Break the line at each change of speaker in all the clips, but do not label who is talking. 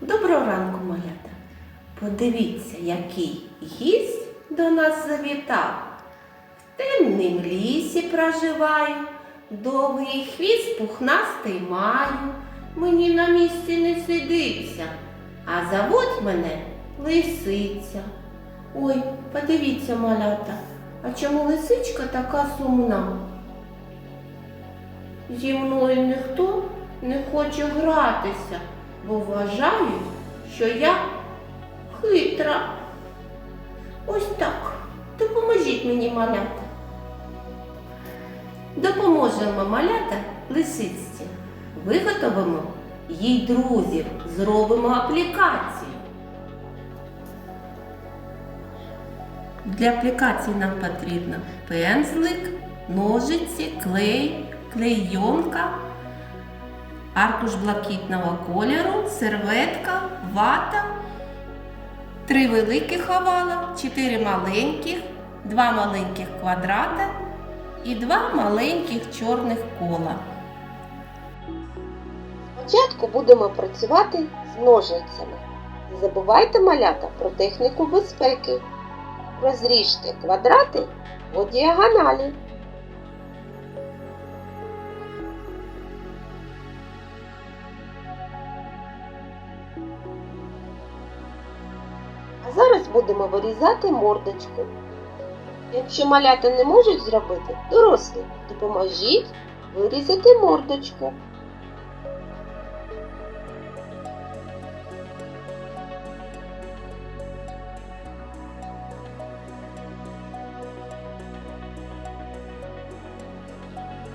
Доброго ранку, малята. Подивіться, який гість до нас завітав. В темнім лісі проживаю, довгий хвіст пухнастий маю. Мені на місці не сидиться, а зовуть мене лисиця. Ой, подивіться, малята, а чому лисичка така сумна? Зі мною ніхто не хоче гратися, бо вважають, що я хитра. Ось так. Допоможіть мені малята. Допоможемо малята лисичці. Виготовимо їй друзів, зробимо аплікацію. Для аплікації нам потрібно пензлик, ножиці, клей, клейонка, аркуш блакитного кольору, серветка, вата, три великих овала, чотири маленьких, два маленьких квадрата і два маленьких чорних кола.
Спочатку будемо працювати з ножницями. Не забувайте малята про техніку безпеки. Розріжте квадрати по діагоналі. Будемо вирізати мордочку. Якщо малята не можуть зробити, дорослі, допоможіть вирізати мордочку.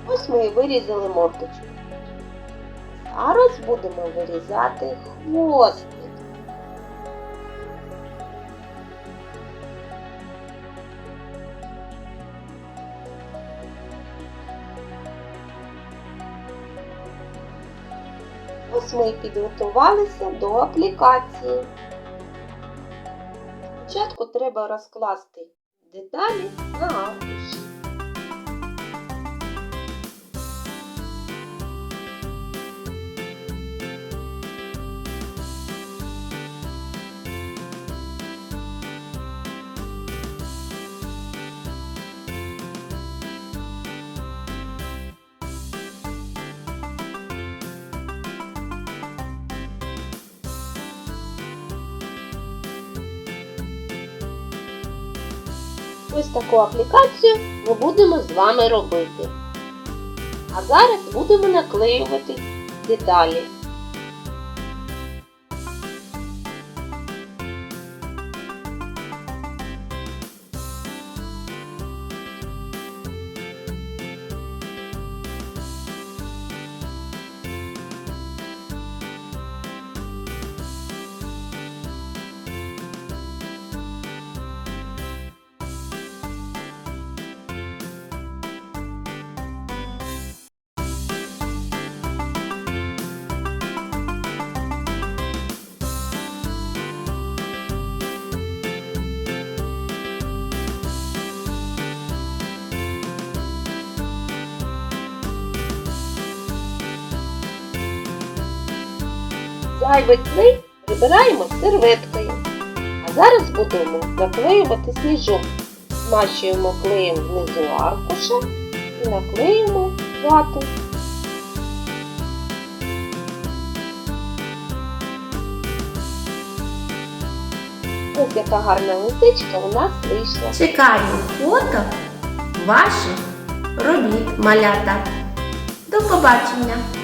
Ось ми і вирізали мордочку. Зараз будемо вирізати хвостик. Ось ми підготувалися до аплікації. Спочатку треба розкласти деталі на аркуші. Ось таку аплікацію ми будемо з вами робити. А зараз будемо наклеювати деталі. Зайвий клей прибираємо серветкою. А зараз будемо наклеювати сніжок. Змащуємо клеєм внизу аркуша і наклеїмо вату. Ось яка гарна лисичка у нас вийшла.
Чекаю фото ваших робіт, малята. До побачення!